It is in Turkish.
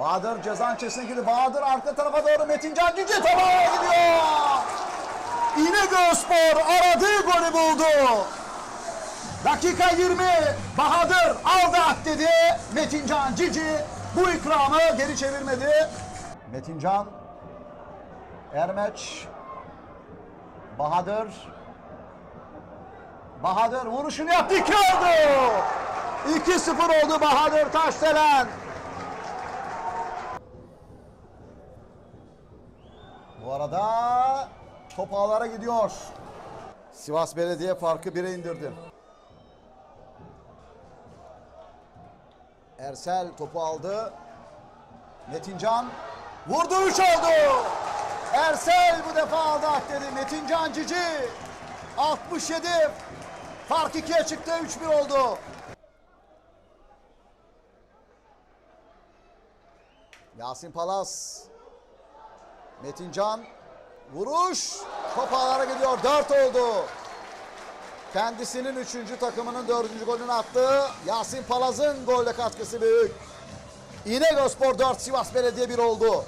Bahadır ceza içerisine girdi. Bahadır arka tarafa doğru Metincan Cici topa gidiyor. İnegölspor aradığı golü buldu. Dakika 20. Bahadır aldı at dedi. Metincan Cici bu ikramı geri çevirmedi. Metincan Ermeç Bahadır Bahadır vuruşunu yaptı. 2 oldu. 2-0 oldu Bahadır Taşdelen. Bu arada top ağlara gidiyor. Sivas Belediye farkı 1'e indirdi. Ersel topu aldı. Metincan vurdu 3 oldu. Ersel bu defa aldı dedi. Metincan Cici 67 fark 2'ye çıktı 3-1 oldu. Yasin Palas Metincan vuruş top ağlara gidiyor 4 oldu. Kendisinin 3. takımının 4. golünü attı. Yasin Palaz'ın golle katkısı büyük. İnegölspor 4 Sivas Belediye 1 oldu.